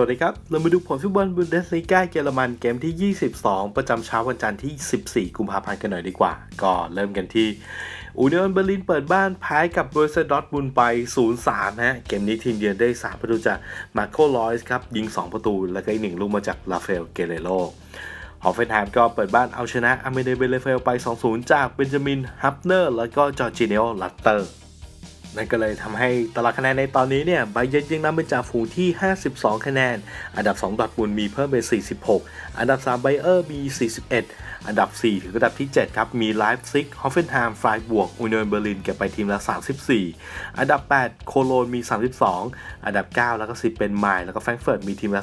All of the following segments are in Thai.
วัสดีครับ เรามาดูผลฟุตบอลบุนเดสลีกาเยอรมันเกมที่ 22 ประจำเช้าวันจันทร์ที่ 14 กุมภาพันธ์กันหน่อยดีกว่า ก็เริ่มกันที่อูเนียนเบอร์ลินเปิดบ้านแพ้กับบรูเซดอทบุนไป 0-3 ฮะ เกมนี้ทีมเยือนได้ 3 ประตูจากมาโคลอยส์ครับ ยิง 2 ประตู แล้วก็อีกหนึ่งลูกมาจากลาเฟลเกเรโรฮอฟเฟนไฮม์ก็เปิดบ้านเอาชนะอเมเดเบเลเฟลไป 2-0 จากเบนจามินฮับเนอร์แล้วก็จอร์จิเนโอลัตเตอร์ นั่นก็เลยทำให้ตารางคะแนนในตอนนี้เนี่ยไบเยนยังนำเป็นจ่าฝูงที่ 52 คะแนน อันดับ 2ดอร์ทมุนด์มีเพิ่มเป็น 46 อันดับ 3 ไบเออร์มี 41 อันดับ 4 ถึงอันดับที่ 7 ครับ มีไลฟ์ซิกฮอฟเฟนไฮม์ไฟบวกอุนเนียนเบอร์ลินเก็บไปทีมละ 34 อันดับ 8 โคโลนมี 32 อันดับ 9 แล้วก็ 10 เป็นไมล์แล้วก็แฟรงก์เฟิร์ตมีทีมละ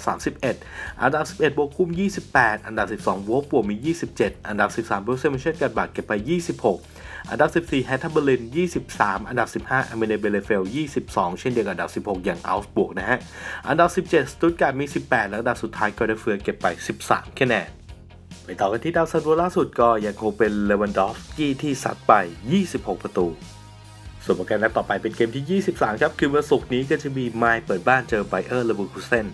31 อันดับ 11บวกคุม 28 อันดับ 12วอลบวกมี 27 อันดับ 13บรูเซลเมเชนกับาดเก็บไป 26 อันดับ 14แฮตทับเบอร์ลิน 23 อันดับ 15อเมเนเบเลเฟล 22 เช่นเดียวกับอันดับ 16 อย่างอัลส์บวกนะฮะ อันดับ 17 สตุตการ์ดมี 18 และอันดับสุดท้ายกอร์เดเฟือเก็บไป 13 คะแนนไปต่อกันที่ดาวซันโวล่าสุดก็ยังคงเป็นเลวันดอฟกี้ที่ซัดไป 26 ประตู ส่วนโปรแกรมนัดต่อไปเป็นเกมที่ 23 ครับ คือวันศุกร์นี้ก็จะมีไมล์เปิดบ้านเจอไบเออร์เลเวอร์คูเซน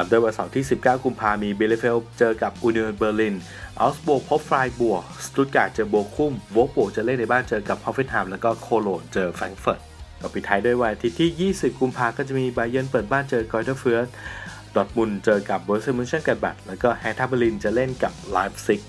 ามด้วยวันเสาร์ที่ 19 กุมภาพันธ์มีเบลเฟลเจอกับอูเนียนเบอร์ลินอัลสโบกพบฟรายบัวสตุตการ์ดเจอโบคุมโวกโบจะเล่นในบ้านเจอกับฮอฟเฟนไฮม์แล้วก็โคโลนเจอแฟรงก์เฟิร์ตก็ปิดท้ายด้วยวันอาทิตย์ที่ 20 กุมภาพันธ์ก็จะมีไบเยนเปิดบ้านเจอกอยเทอร์เฟิร์สดอทมุนเจอกับเบอร์เซมุนเชนกันบัตแล้วก็แฮร์ทาเบอร์ลินจะเล่นกับไลฟ์ซิก